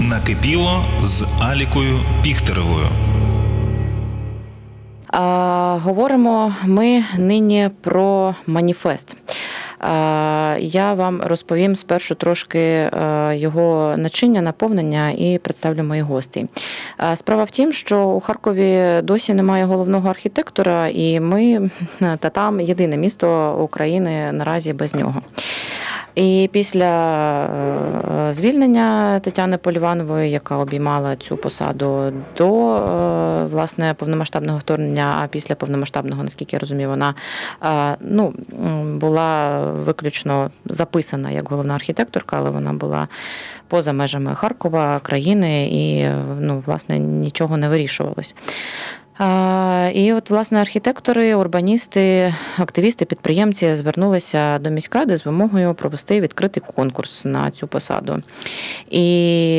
Накипіло з Алікою Піхтеревою. А, говоримо ми нині про маніфест. А, Я вам розповім спершу трошки е, його начиння, наповнення і представлю моїх гостей. Справа в тім, що у Харкові досі немає головного архітектора, і ми та там єдине місто України наразі без нього. І після е, звільнення Тетяни Поліванової, яка обіймала цю посаду до е, власне повномасштабного вторгнення, а після повномасштабного, наскільки я розумію, вона е, ну, була виключно записана як головна архітекторка, але вона була поза межами Харкова, країни, і ну, власне нічого не вирішувалось. І от, власне, архітектори, урбаністи, активісти, підприємці звернулися до міськради з вимогою провести відкритий конкурс на цю посаду. І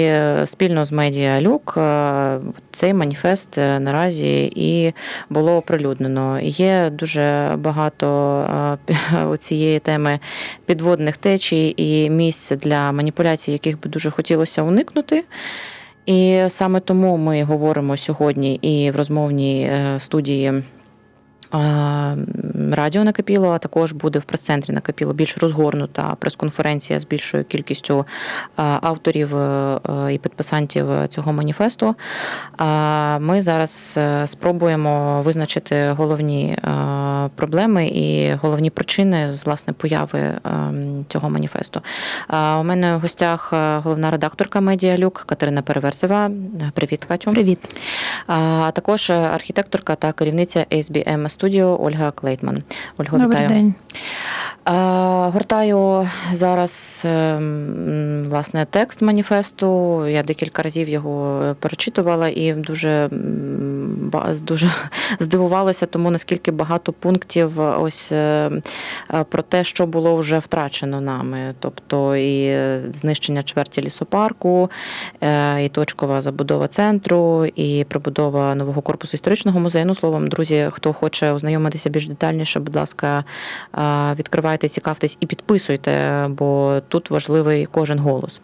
е, спільно з медіа Люк е, цей маніфест е, наразі і було оприлюднено. Є дуже багато цієї теми підводних течій і місць для маніпуляцій, яких би дуже хотілося уникнути. І саме тому ми говоримо сьогодні і в розмовній е, студії. е, Радіо накипіло, а також буде в прес-центрі накипіло більш розгорнута прес-конференція з більшою кількістю е, авторів і підписантів цього маніфесту. Ми зараз спробуємо визначити головні проблеми і головні причини з власне появи е, цього маніфесту. У мене в гостях е, головна редакторка медіа Люк Катерина Переверзева. Привіт, Катю. Привіт. А також архітекторка та керівниця SBM Studio Ольга Клейтман. Ольга, Добрий вітаю. день. Гортаю зараз ем, власне текст маніфесту. Я декілька разів його перечитувала і дуже, дуже здивувалася тому, наскільки багато пунктів ось е, е, про те, що було вже втрачено нами. Тобто і знищення чверті лісопарку, е, і точкова забудова центру, і прибудова нового корпусу історичного музею. Ну, словом, друзі, хто хоче ознайомитися більш детальніше, будь ласка, відкривайте, цікавтесь і підписуйте, бо тут важливий кожен голос.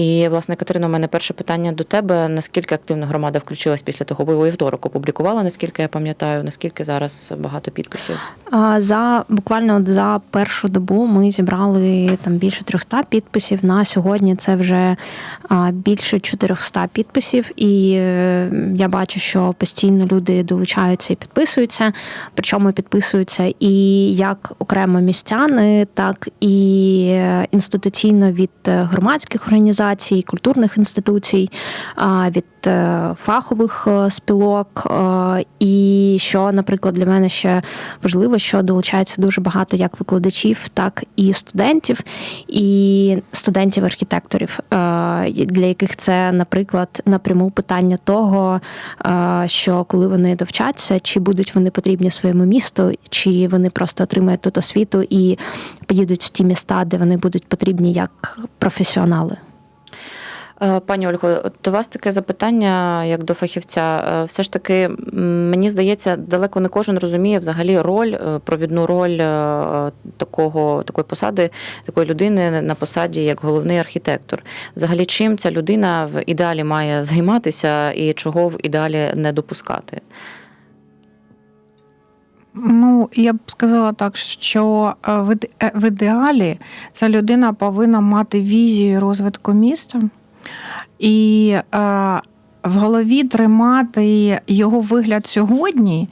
І, власне, Катерина, у мене перше питання до тебе: наскільки активно громада включилась після того, бо ви вівторок опублікувала, наскільки я пам'ятаю, наскільки зараз багато підписів? За буквально за першу добу ми зібрали там більше 300 підписів. На сьогодні це вже більше 400 підписів, і е, я бачу, що постійно люди долучаються і підписуються. Причому підписуються і як окремо містяни, так і е, інституційно від е, громадських організацій, культурних інституцій, від е, фахових е, спілок. е, І що, наприклад, для мене ще важливо, що долучається дуже багато як викладачів, так і студентів, і студентів-архітекторів, для яких це, наприклад, напряму питання того, що коли вони довчаться, чи будуть вони потрібні своєму місту, чи вони просто отримають тут освіту і поїдуть в ті міста, де вони будуть потрібні як професіонали. Е, Пані Ольго, до вас таке запитання, як до фахівця. Е, Все ж таки, мені здається, далеко не кожен розуміє взагалі роль, е, провідну роль такого, такої посади, такої людини на посаді як головний архітектор. Взагалі, чим ця людина в ідеалі має займатися і чого в ідеалі не допускати? Ну, я б сказала так, що в ідеалі ця людина повинна мати візію розвитку міста і е, в голові тримати його вигляд сьогодні,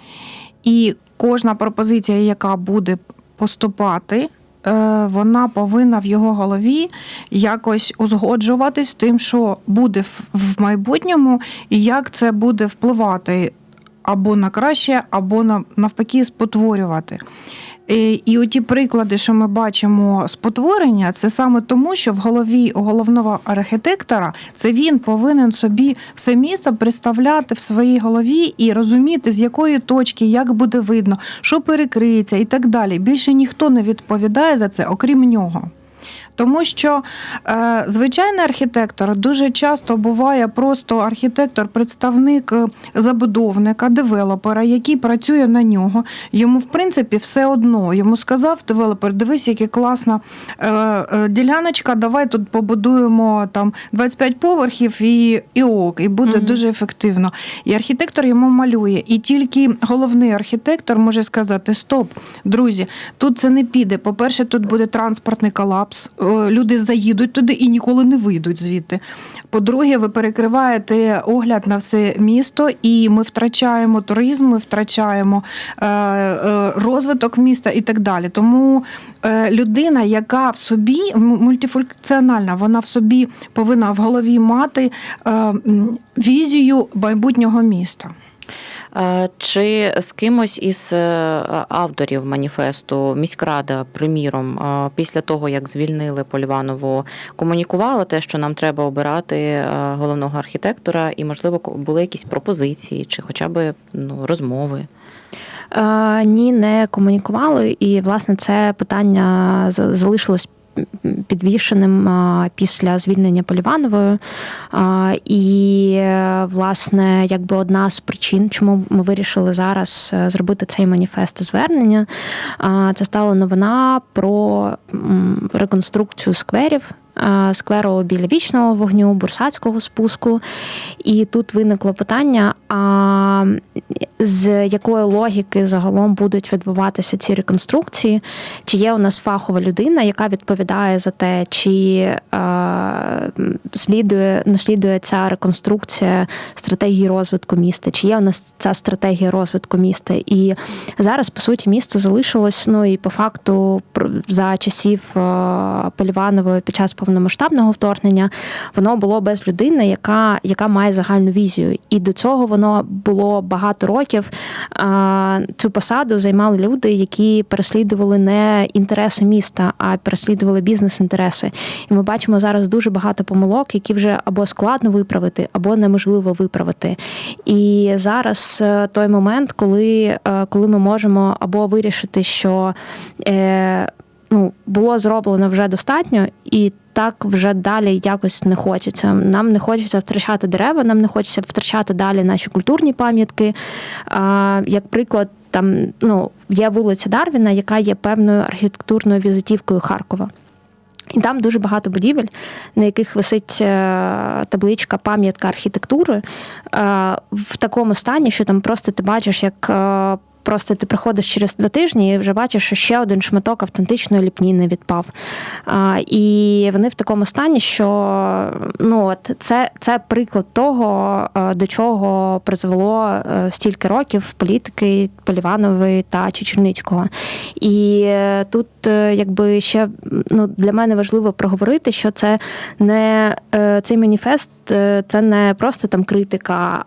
і кожна пропозиція, яка буде поступати. е, Вона повинна в його голові якось узгоджуватись з тим, що буде в- майбутньому, і як це буде впливати або на краще, або на навпаки спотворювати. Е, І оті приклади, що ми бачимо спотворення, це саме тому, що в голові головного архітектора це він повинен собі все місто представляти в своїй голові і розуміти, з якої точки, як буде видно, що перекриється і так далі. Більше ніхто не відповідає за це, окрім нього. Тому що е, звичайний архітектор дуже часто буває просто архітектор, представник е, забудовника, девелопера, який працює на нього. Йому, в принципі, все одно. Йому сказав девелопер: дивись, яка класна е, е, діляночка, давай тут побудуємо там 25 поверхів і, і ок, і буде Мгм. дуже ефективно. І архітектор йому малює. І тільки головний архітектор може сказати: Стоп, друзі, тут це не піде. По-перше, тут буде транспортний колапс. Люди заїдуть туди і ніколи не вийдуть звідти. По-друге, ви перекриваєте огляд на все місто, і ми втрачаємо туризм, ми втрачаємо е, е, розвиток міста і так далі. Тому е, людина, яка в собі мультифункціональна, вона в собі повинна в голові мати візію майбутнього міста. Е, Чи з кимось із е, авторів маніфесту міськрада, приміром, е, після того як звільнили Поліванову, комунікувала те, що нам треба обирати головного архітектора, і можливо були якісь пропозиції, чи хоча б ну, розмови? Ні, не комунікували, і власне це питання за- залишилось підвішеним після звільнення Поліванової. І, власне, якби одна з причин, чому ми вирішили зараз е, зробити цей маніфест звернення, це стала новина про реконструкцію скверів. Е, Скверу біля вічного вогню, бурсацького спуску. І тут виникло питання: а з якої логіки загалом будуть відбуватися ці реконструкції? Чи є у нас фахова людина, яка відповідає за те, чи е, слідує, наслідує ця реконструкція стратегії розвитку міста? Чи є у нас ця стратегія розвитку міста? І зараз, по суті, місто залишилось, ну і по факту, за часів е, Поліванової під час повномасштабного вторгнення, воно було без людини, яка, яка має загальну візію. І до цього воно було багато років. Цю посаду займали люди, які переслідували не інтереси міста, а переслідували бізнес-інтереси. І ми бачимо зараз дуже багато помилок, які вже або складно виправити, або неможливо виправити. І зараз е, той момент, коли, е, коли ми можемо або вирішити, що е, ну, було зроблено вже достатньо, і так вже далі якось не хочеться. Нам не хочеться втрачати дерева, нам не хочеться втрачати далі наші культурні пам'ятки. А, як приклад, там ну, є вулиця Дарвіна, яка є певною архітектурною візитівкою Харкова. І там дуже багато будівель, на яких висить е, табличка пам'ятка архітектури е, в такому стані, що там просто ти бачиш, як е, просто ти приходиш через два тижні і вже бачиш, що ще один шматок автентичної ліпніни відпав. А, І вони в такому стані, що ну, от це, це приклад того, е, до чого призвело е, стільки років політики Поліванової та Чечерницького. І е, тут якби ще ну, для мене важливо проговорити, що це не цей маніфест, це не просто там критика,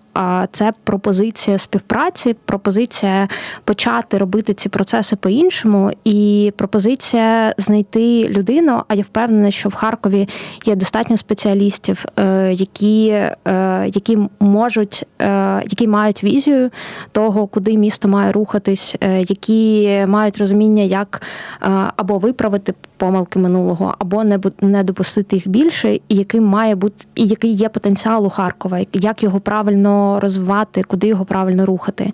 це пропозиція співпраці, пропозиція почати робити ці процеси по-іншому, і пропозиція знайти людину. А я впевнена, що в Харкові є достатньо спеціалістів, е, які, е, які можуть, е, які мають візію того, куди місто має рухатись, які мають розуміння, як або виправити помилки минулого, або не не допустити їх більше, і яким має бути, і який є потенціал у Харкова, як його правильно розвивати, куди його правильно рухати.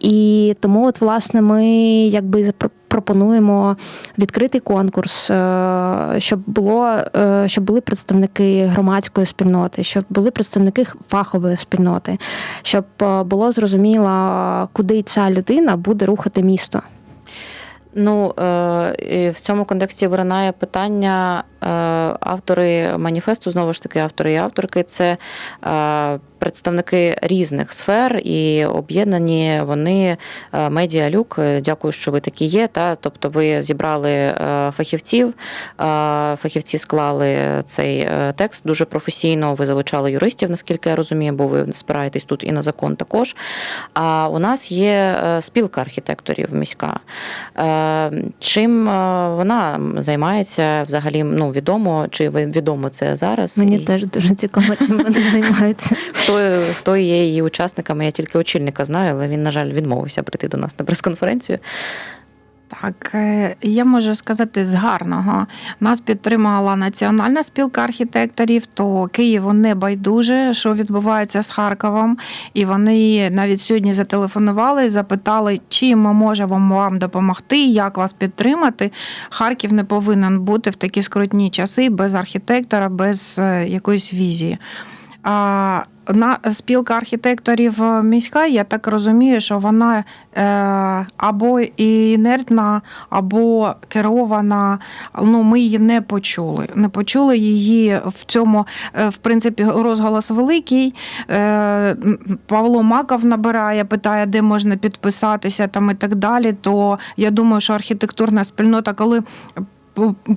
І тому, от, власне, ми якби пропонуємо відкритий конкурс, е, щоб було е, щоб були представники громадської спільноти, щоб були представники фахової спільноти, щоб е, було зрозуміло, куди ця людина буде рухати місто. Ну в цьому контексті виринає питання автори маніфесту, знову ж таки, автори і авторки це представники різних сфер і об'єднані вони е, медіалюк. Е, Дякую, що ви такі є. Та тобто, ви зібрали е, фахівців, фахівці склали цей текст дуже професійно. Ви залучали юристів, наскільки я розумію, бо ви спираєтесь тут і на закон також. А у нас є спілка архітекторів міська. Чим вона займається взагалі? Ну відомо, чи відомо це зараз? Мені І теж дуже цікаво, чим вони займаються. хто, хто є її учасниками? Я тільки очільника знаю, але він, на жаль, відмовився прийти до нас на прес-конференцію. Так, е, я можу сказати з гарного. Нас підтримала Національна спілка архітекторів, то Києву не байдуже, що відбувається з Харковом. І вони навіть сьогодні зателефонували і запитали, чим ми можемо вам допомогти, як вас підтримати. Харків не повинен бути в такі скрутні часи без архітектора, без е, якоїсь візії. На спілка архітекторів міська, я так розумію, що вона е, або інертна, або керована. Ну, ми її не почули. Не почули її в цьому, е, в принципі, розголос великий. Е, Павло Маков набирає, питає, де можна підписатися там і так далі. То я думаю, що архітектурна спільнота, коли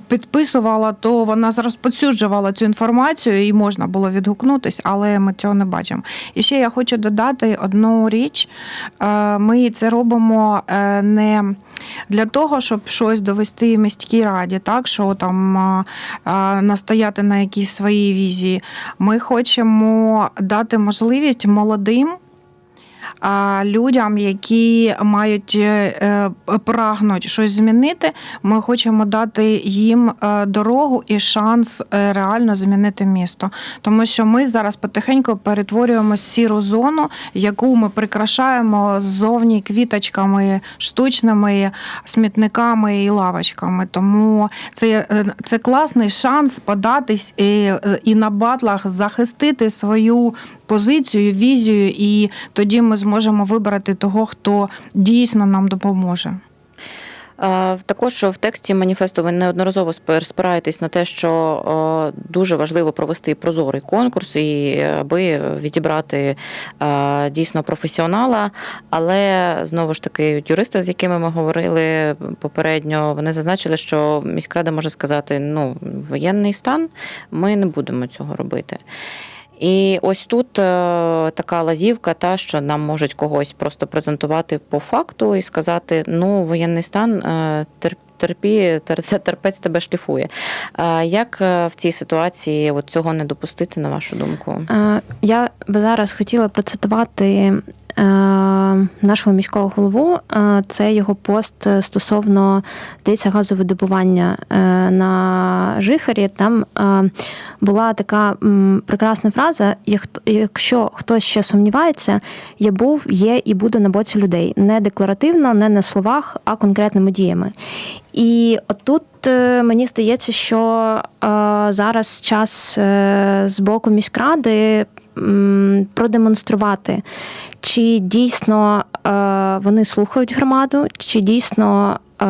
підписувала, то вона розповсюджувала цю інформацію і можна було відгукнутися, але ми цього не бачимо. І ще я хочу додати одну річ: Е, ми це робимо е, не. Для того, щоб щось довести міській раді, так що там а, настояти на якійсь своїй візії, ми хочемо дати можливість молодим людям, які мають е, е, прагнуть щось змінити, ми хочемо дати їм е, дорогу і шанс реально змінити місто. Тому що ми зараз потихеньку перетворюємо сіру зону, яку ми прикрашаємо ззовні квіточками, штучними смітниками і лавочками. Тому це, це класний шанс податись і, і на батлах захистити свою позицію, візію, і тоді ми зможемо вибрати того, хто дійсно нам допоможе. Е, Також в тексті маніфесту ви неодноразово спираєтесь на те, що е, дуже важливо провести прозорий конкурс і аби відібрати е, дійсно професіонала. Але знову ж таки, юристи, з якими ми говорили попередньо, вони зазначили, що міськрада може сказати: ну, воєнний стан, ми не будемо цього робити. І ось тут е, така лазівка, та що нам можуть когось просто презентувати по факту і сказати: ну, воєнний стан е, тер- терпі, терпець тебе шліфує. Е, Як в цій ситуації от цього не допустити, на вашу думку? Я би зараз хотіла процитувати нашого міського голову. Е, Це його пост стосовно здається, газовидобування е, на Жихарі. Там е, була така прекрасна фраза: якщо хтось ще сумнівається, я був, є і буду на боці людей. Не декларативно, не на словах, а конкретними діями. І отут е, мені здається, що е, зараз час е, з боку міськради продемонструвати, чи дійсно е, вони слухають громаду, чи дійсно е,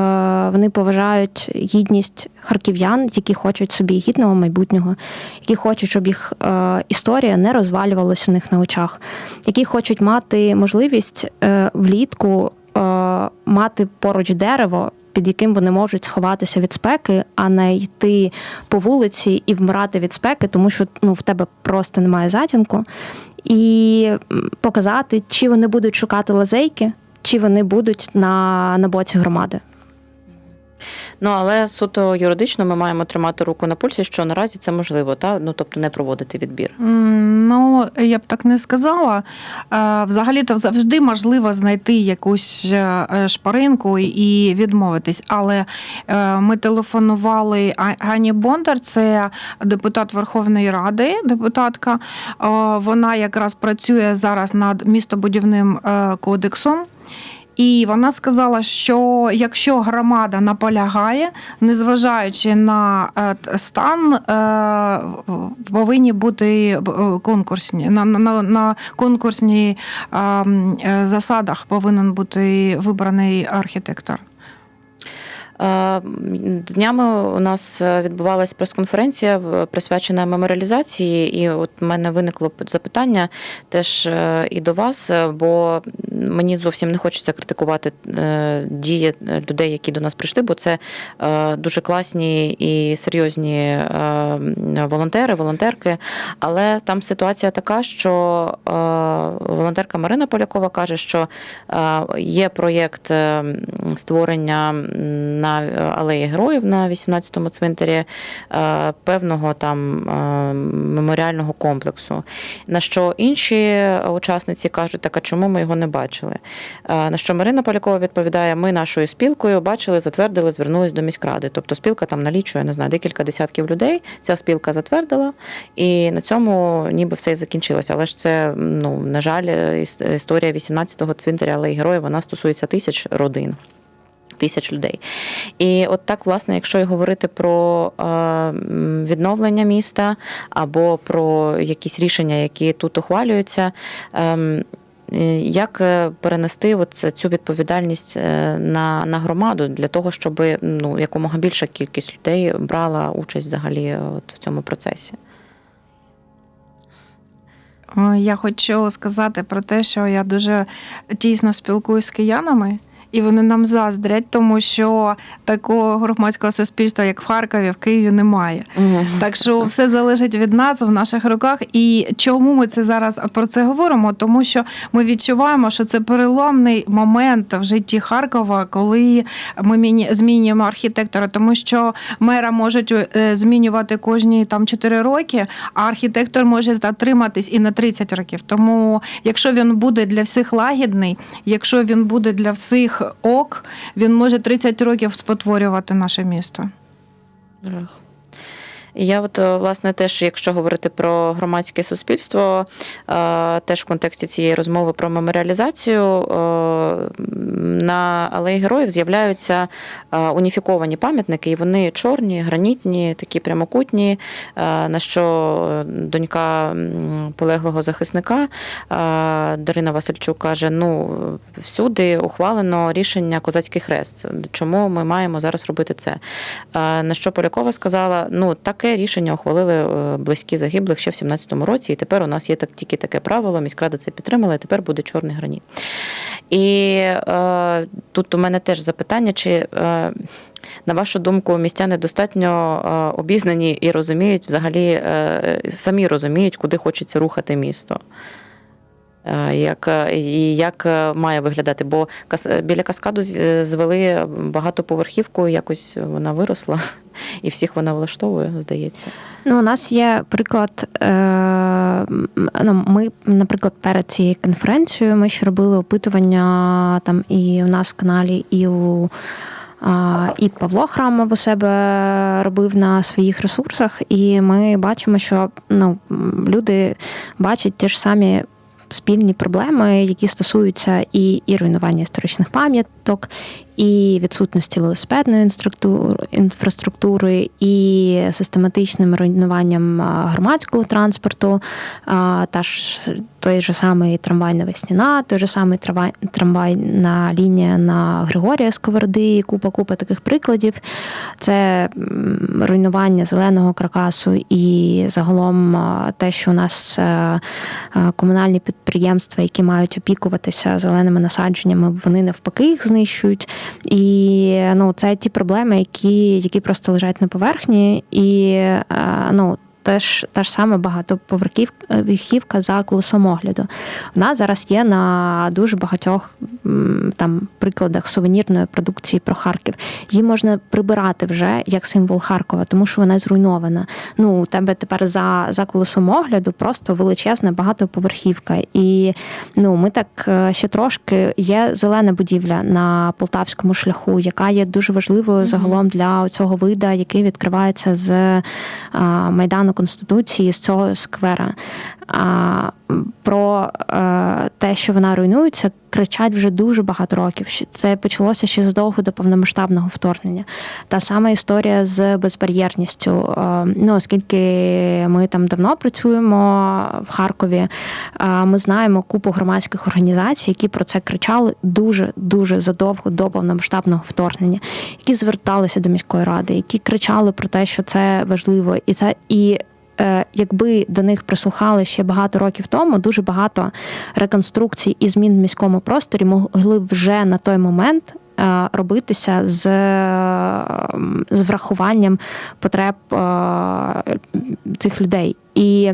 вони поважають гідність харків'ян, які хочуть собі гідного майбутнього, які хочуть, щоб їх е, історія не розвалювалася у них на очах, які хочуть мати можливість влітку мати поруч дерево. Під яким вони можуть сховатися від спеки, а не йти по вулиці і вмирати від спеки, тому що ну в тебе просто немає затінку, і показати, чи вони будуть шукати лазейки, чи вони будуть на, на боці громади. Ну але суто юридично ми маємо тримати руку на пульсі, що наразі це можливо, та ну тобто не проводити відбір. Ну, я б так не сказала. Е, Взагалі-то завжди можливо знайти якусь е, шпаринку і відмовитись. Але е, ми телефонували Гані Бондар, це депутат Верховної Ради, депутатка. Вона якраз працює зараз над містобудівним е, кодексом. І вона сказала, що якщо громада наполягає, незважаючи на е, стан, е, повинні бути е, конкурсні на, на, на е, засадах повинен бути вибраний архітектор. Е, Днями у нас відбувалася прес-конференція присвячена меморіалізації, і от в мене виникло запитання теж е, і до вас, е, бо мені зовсім не хочеться критикувати дії людей, які до нас прийшли, бо це дуже класні і серйозні волонтери, волонтерки. Але там ситуація така, що волонтерка Марина Полякова каже, що є проєкт створення на на е, алеї героїв на 18-му цвинтарі е, певного там е, меморіального комплексу. На що інші учасниці кажуть, так а чому ми його не бачили? На що Марина Полякова відповідає: ми нашою спілкою бачили, затвердили, звернулись до міськради. Тобто спілка там налічує, не знаю, декілька десятків людей. Ця спілка затвердила, і на цьому ніби все і закінчилося. Але ж це, ну на жаль, історія 18-го цвинтаря алеї героїв вона стосується тисяч родин. Тисяч людей. І от так, власне, якщо і говорити про е, відновлення міста або про якісь рішення, які тут ухвалюються, ем, е, як е, перенести от цю відповідальність на, на громаду для того, щоб ну, якомога більша кількість людей брала участь взагалі от в цьому процесі? Я хочу сказати про те, що я дуже тісно спілкуюсь з киянами. І вони нам заздрять, тому що такого громадського суспільства, як в Харкові, в Києві немає. Так що все залежить від нас в наших руках. І чому ми це зараз про це говоримо? Тому що ми відчуваємо, що це переломний момент в житті Харкова, коли ми змінюємо архітектора, тому що мера можуть е, змінювати кожні там 4 роки, а архітектор може затриматись і на 30 років. Тому, якщо він буде для всіх лагідний, якщо він буде для всіх ок, він може 30 років спотворювати наше місто. Жах. І я, от, е, власне, теж, якщо говорити про громадське суспільство, е, теж в контексті цієї розмови про меморіалізацію, е, на алеї героїв з'являються уніфіковані пам'ятники, і вони чорні, гранітні, такі прямокутні, на що донька полеглого захисника Дарина Васильчук каже: ну, всюди ухвалено рішення Козацький хрест. Чому ми маємо зараз робити це? На що Полякова сказала: ну таке рішення ухвалили е, близькі загиблих ще в 17-му році, і тепер у нас є так тільки таке правило. Міськрада це підтримала, і тепер буде чорний граніт. І е, тут у мене теж запитання, чи е, на вашу думку, містяни достатньо е, обізнані і розуміють взагалі е, самі розуміють, куди хочеться рухати місто. Е, Як, е, і як е, має виглядати? Бо біля каскаду звели багатоповерхівку, якось вона виросла, і всіх вона влаштовує, здається. Ну, у нас є приклад. Е, ну, ми, наприклад, перед цією конференцією ми ще робили опитування там і у нас в каналі, і у. І Павло Храмов у себе робив на своїх ресурсах, і ми бачимо, що ну, люди бачать ті ж самі спільні проблеми, які стосуються і, і руйнування історичних пам'яток, і відсутності велосипедної інфраструктури, і систематичним руйнуванням громадського транспорту, та ж той же самий трамвайна весняна, той же самий трамвай, трамвайна лінія на Григорія Сковороди, купа купа таких прикладів. Це руйнування зеленого каркасу і загалом те, що у нас е, е, комунальні підприємства, які мають опікуватися зеленими насадженнями, вони навпаки їх знищують. І ну, це ті проблеми, які, які просто лежать на поверхні, і е, ну. Теж та ж саме багатоповерхівка за колесом огляду. Вона зараз є на дуже багатьох там прикладах сувенірної продукції про Харків. Її можна прибирати вже як символ Харкова, тому що вона зруйнована. Ну, у тебе тепер за, за колесом огляду просто величезна багатоповерхівка. І ну, ми так е, ще трошки є зелена будівля на полтавському шляху, яка є дуже важливою загалом для цього вида, який відкривається з а, майдану Конституції, з цього сквера. А, про е, те, що вона руйнується, кричать вже дуже багато років. Це почалося ще задовго до повномасштабного вторгнення. Та сама історія з безбар'єрністю. Е, ну, оскільки ми там давно працюємо в Харкові, е, ми знаємо купу громадських організацій, які про це кричали дуже дуже задовго до повномасштабного вторгнення, які зверталися до міської ради, які кричали про те, що це важливо, і це і якби до них прислухали ще багато років тому, дуже багато реконструкцій і змін в міському просторі могли вже на той момент. е, Робитися з, е, з врахуванням потреб е, цих людей. І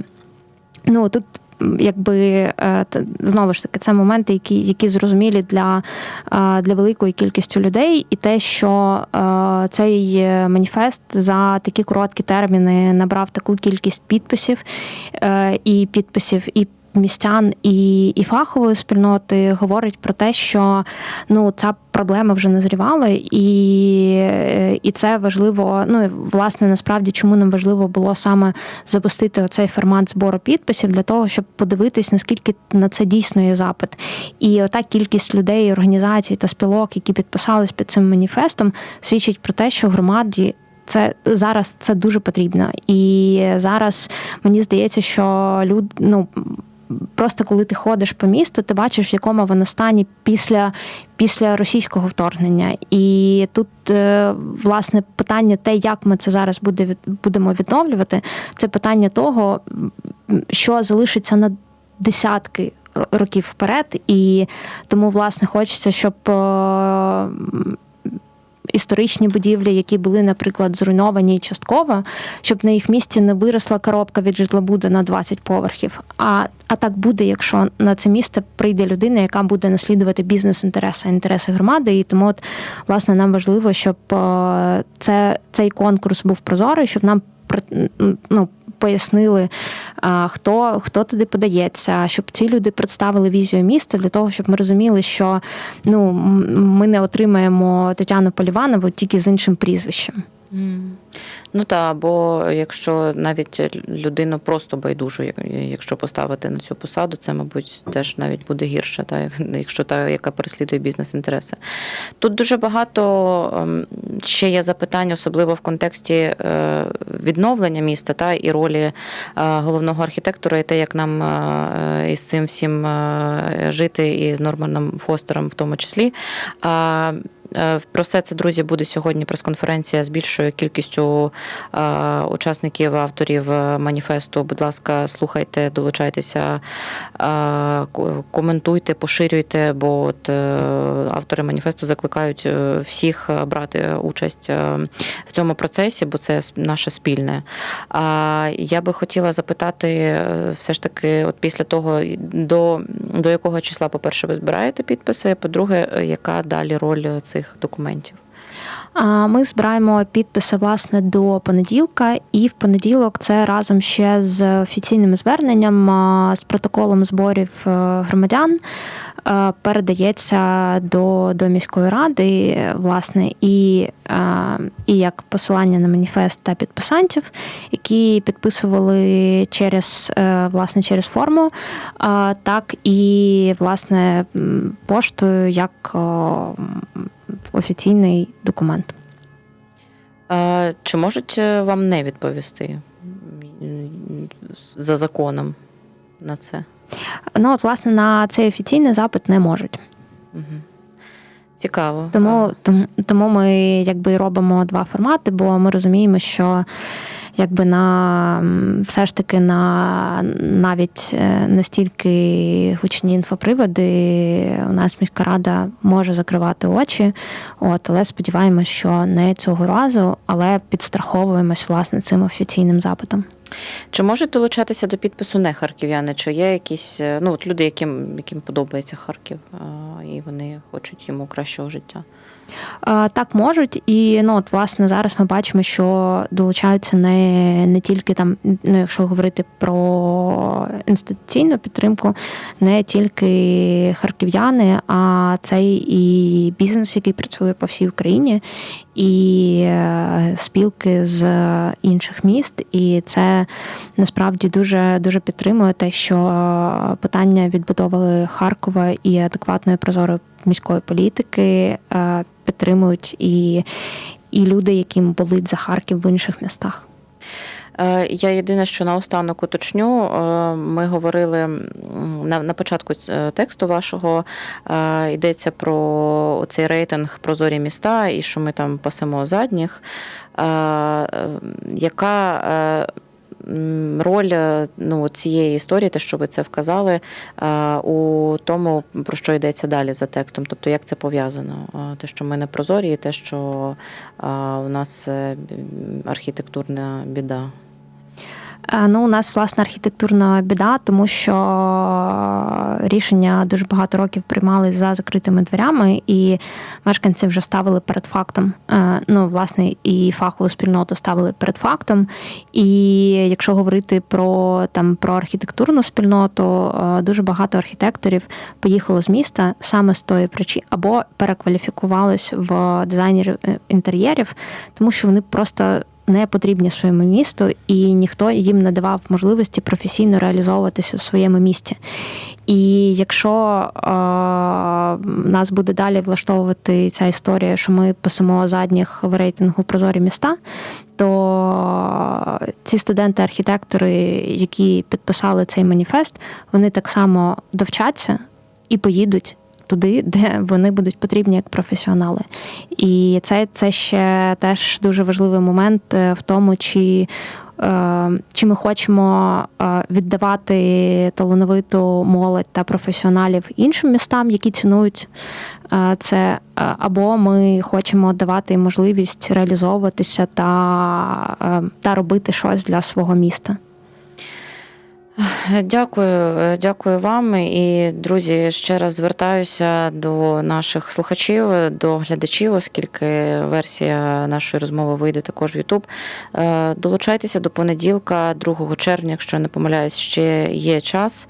ну тут якби е, знову ж таки це моменти, які, які зрозумілі для, е, для великої кількості людей, і те, що е, цей маніфест за такі короткі терміни набрав таку кількість підписів і підписів і. Містян і, і фахової спільноти говорить про те, що ну ця проблема вже назрівала, і, і це важливо. Ну і власне насправді чому нам важливо було саме запустити оцей формат збору підписів для того, щоб подивитись, наскільки на це дійсно є запит. І ота кількість людей, організацій та спілок, які підписались під цим маніфестом, свідчить про те, що громаді. Це зараз це дуже потрібно, і зараз мені здається, що люд, ну просто коли ти ходиш по місту, ти бачиш, в якому воно стані після, після російського вторгнення. І тут, е, власне, питання те, як ми це зараз буде, будемо відновлювати, це питання того, що залишиться на десятки років вперед. І тому, власне, хочеться, щоб. Історичні будівлі, які були, наприклад, зруйновані частково, щоб на їх місці не виросла коробка від житлобуду на 20 поверхів. А, а так буде, якщо на це місце прийде людина, яка буде наслідувати бізнес-інтереси, інтереси громади. І тому, от, власне, нам важливо, щоб е, це, цей конкурс був прозорий, щоб нам ну, пояснили, хто, хто туди подається, щоб ці люди представили візію міста для того, щоб ми розуміли, що ну, ми не отримаємо Тетяну Поліванову тільки з іншим прізвищем. Ну та бо якщо навіть людину просто байдужу, якщо поставити на цю посаду, це, мабуть, теж навіть буде гірше, та якщо та, яка переслідує бізнес-інтереси. Тут дуже багато ем, ще є запитань, особливо в контексті е, відновлення міста та і ролі е, головного архітектора, і те, як нам е, із цим всім жити, і з Норманом Фостером в тому числі. Е, Про все це, друзі, буде сьогодні прес-конференція з більшою кількістю е, учасників, авторів е, маніфесту. Будь ласка, слухайте, долучайтеся, коментуйте, поширюйте, бо от автори маніфесту закликають всіх брати участь в цьому процесі, бо це наше спільне. А я би хотіла запитати, все ж таки, от після того, до, до якого числа, по-перше, ви збираєте підписи, по-друге, яка далі роль цих документів? Ми збираємо підписи власне до понеділка, і в понеділок це разом ще з офіційним зверненням з протоколом зборів е, громадян е, передається до, до міської ради, власне, і, е, і як посилання на маніфест та підписантів, які підписували через власне через форму, так і власне поштою як офіційний документ. А, Чи можуть е, вам не відповісти за законом на це? Ну, от, власне, на цей офіційний запит не можуть. Угу. Цікаво. Тому, тому, тому ми якби робимо два формати, бо ми розуміємо, що якби на все ж таки на навіть е, настільки гучні інфоприводи у нас міська рада може закривати очі. От, але сподіваємось, що не цього разу, але підстраховуємось власне цим офіційним запитом. Чи можуть долучатися до підпису не харків'яни? Чи є якісь е, ну, от люди, яким, яким подобається Харків, і вони хочуть йому кращого життя? Е, Так можуть, і ну от власне зараз ми бачимо, що долучаються не, не тільки там, ну якщо говорити про інституційну підтримку, не тільки харків'яни, а це і бізнес, який працює по всій Україні, і е, спілки з інших міст. І це насправді дуже дуже підтримує те, що питання відбудови Харкова і адекватної прозорої міської політики е, підтримують і, і люди, яким болить за Харків в інших містах. Е, Я єдине, що наостанок уточню, е, ми говорили на, на початку е, тексту вашого, е, йдеться про цей рейтинг прозорі міста і що ми там пасемо задніх. Е, е, Яка е, роль е, ну, цієї історії, те, що ви це вказали, е, у тому, про що йдеться далі за текстом? Тобто, як це пов'язано? Е, Те, що ми не прозорі, і те, що у нас архітектурна біда. Е, Ну, у нас власне архітектурна біда, тому що рішення дуже багато років приймали за закритими дверями, і мешканці вже ставили перед фактом. Е, Ну, власне, і фахову спільноту ставили перед фактом. І якщо говорити про там про архітектурну спільноту, е, дуже багато архітекторів поїхало з міста саме з тої причини, або перекваліфікувались в дизайнерів інтер'єрів, тому що вони просто не потрібні своєму місту, і ніхто їм не давав можливості професійно реалізовуватися в своєму місті. І якщо е, нас буде далі влаштовувати ця історія, що ми писемо задніх в рейтингу прозорі міста, то ці студенти-архітектори, які підписали цей маніфест, вони так само довчаться і поїдуть. Туди, де вони будуть потрібні як професіонали, і це, це ще теж дуже важливий момент е, в тому, чи, е, чи ми хочемо е, віддавати талановиту молодь та професіоналів іншим містам, які цінують це, або ми хочемо давати можливість реалізовуватися та, та робити щось для свого міста. Дякую, е, дякую вам. І друзі, ще раз звертаюся до наших слухачів, до глядачів, оскільки версія нашої розмови вийде також в YouTube. Е, Долучайтеся до понеділка, 2 червня, якщо не помиляюсь, ще є час.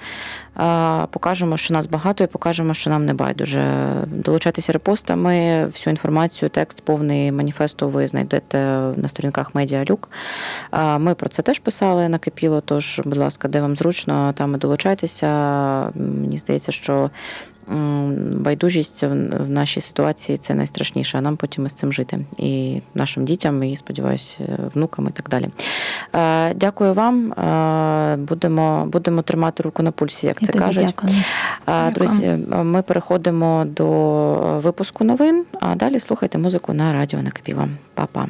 Покажемо, що нас багато, і покажемо, що нам не байдуже. Долучайтеся репостами. Всю інформацію, текст повний маніфесту ви знайдете на сторінках Медіалюк. Ми про це теж писали накипіло. Тож, будь ласка, де вам зручно, там і долучайтеся. Мені здається, що байдужість в нашій ситуації це найстрашніше, а нам потім із цим жити. І нашим дітям, і сподіваюся, внукам і так далі. Е, Дякую вам. Е, Будемо, будемо тримати руку на пульсі, як це тобі кажуть. дякую. Е, Друзі, ми переходимо до випуску новин, а далі слухайте музику на радіо Накипіла. Па-па.